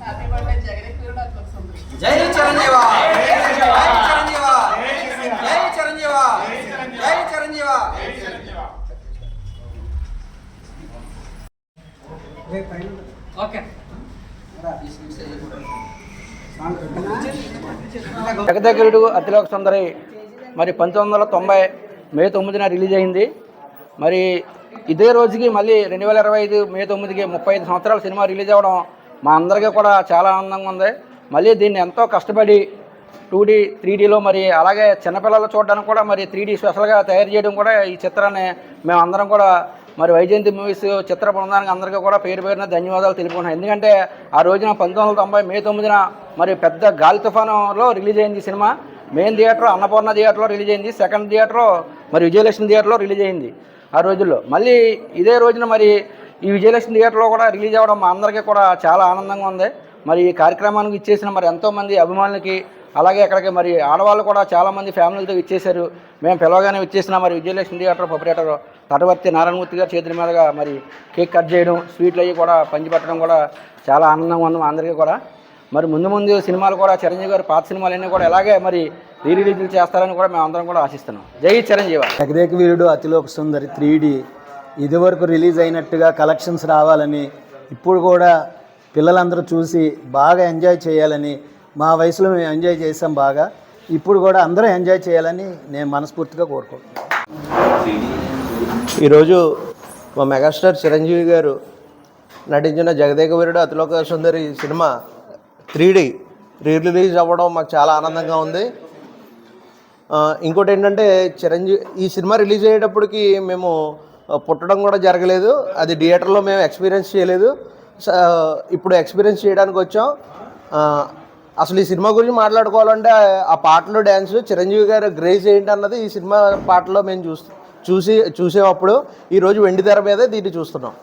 Happy birthday జగదీశ్వరుడు అట్లా సుందరి జై చిరంజీవ జై చిరంజీవ జై చిరంజీవ జై చిరంజీవ జగదగిరుడు అతిలోక సుందరి మరి పంతొమ్మిది వందల తొంభై మే తొమ్మిదిన రిలీజ్ అయింది. మరి ఇదే రోజుకి మళ్ళీ రెండు వేల ఇరవై ఐదు మే తొమ్మిదికి ముప్పై ఐదు సంవత్సరాల సినిమా రిలీజ్ అవ్వడం మా అందరికీ కూడా చాలా ఆనందంగా ఉంది. మళ్ళీ దీన్ని ఎంతో కష్టపడి టూ డీ త్రీ డీలో మరి అలాగే చిన్నపిల్లలు చూడడానికి కూడా మరి త్రీ డీ స్పెషల్గా తయారు చేయడం కూడా ఈ చిత్రాన్ని మేము అందరం కూడా మరి వైజయంతి మూవీస్ చిత్ర బృందానికి అందరికీ కూడా పేరు పేరున ధన్యవాదాలు తెలుపుకున్నాను ఎందుకంటే ఆ రోజున పంతొమ్మిది వందల తొంభై మే తొమ్మిదిన మరి పెద్ద గాలి తుఫానులో రిలీజ్ అయింది సినిమా. మెయిన్ థియేటర్ అన్నపూర్ణ థియేటర్లో రిలీజ్ అయింది. సెకండ్ థియేటర్లో మరి విజయలక్ష్మి థియేటర్లో రిలీజ్ అయింది ఆ రోజుల్లో. మళ్ళీ ఇదే రోజున మరి ఈ విజయలక్ష్మి థియేటర్లో కూడా రిలీజ్ అవ్వడం మా అందరికీ కూడా చాలా ఆనందంగా ఉంది. మరి ఈ కార్యక్రమానికి ఇచ్చేసిన మరి ఎంతోమంది అభిమానులకి అలాగే అక్కడికి మరి ఆడవాళ్ళు కూడా చాలామంది ఫ్యామిలీలతో ఇచ్చేశారు మేము పిలవగానే ఇచ్చేసిన మరి విజయలక్ష్మి థియేటర్ ప్రొపరేటర్ తటవర్తి నారాయణమూర్తి గారి చేతుల మీదుగా మరి కేక్ కట్ చేయడం స్వీట్లు అవి కూడా పంచిపెట్టడం కూడా చాలా ఆనందంగా ఉన్నాం అందరికీ కూడా. మరి ముందు ముందు సినిమాలు కూడా చిరంజీవి గారు పాత సినిమాలన్నీ కూడా ఎలాగే మరి రీ రిలీజ్లు చేస్తారని కూడా మేము అందరం కూడా ఆశిస్తున్నాం. జై చిరంజీవి ఎగదేక వీరుడు అతిలోక సుందరి త్రీ డి ఇదివరకు రిలీజ్ అయినట్టుగా కలెక్షన్స్ రావాలని ఇప్పుడు కూడా పిల్లలందరూ చూసి బాగా ఎంజాయ్ చేయాలని మా వయసులో మేము ఎంజాయ్ చేసాం బాగా. ఇప్పుడు కూడా అందరూ ఎంజాయ్ చేయాలని నేను మనస్ఫూర్తిగా కోరుకుంటున్నాను. ఈరోజు మా మెగాస్టార్ చిరంజీవి గారు నటించిన Jagadeka Veerudu Athiloka Sundari cinema three D re release అవ్వడం మాకు చాలా ఆనందంగా ఉంది. ఇంకోటి ఏంటంటే చిరంజీవి ఈ సినిమా రిలీజ్ అయ్యేటప్పటికి మేము పుట్టడం కూడా జరగలేదు. అది థియేటర్లో మేము ఎక్స్పీరియన్స్ చేయలేదు. స- ఇప్పుడు ఎక్స్పీరియన్స్ చేయడానికి వచ్చాం. అసలు ఈ సినిమా గురించి మాట్లాడుకోవాలంటే ఆ పాటలు డ్యాన్స్ చిరంజీవి గారు గ్రేజ్ ఏంటి అన్నది ఈ సినిమా పాటలో మేము చూసి చూసి చూసేటప్పుడు ఈరోజు వెండి తెర మీద దీన్ని చూస్తున్నాం.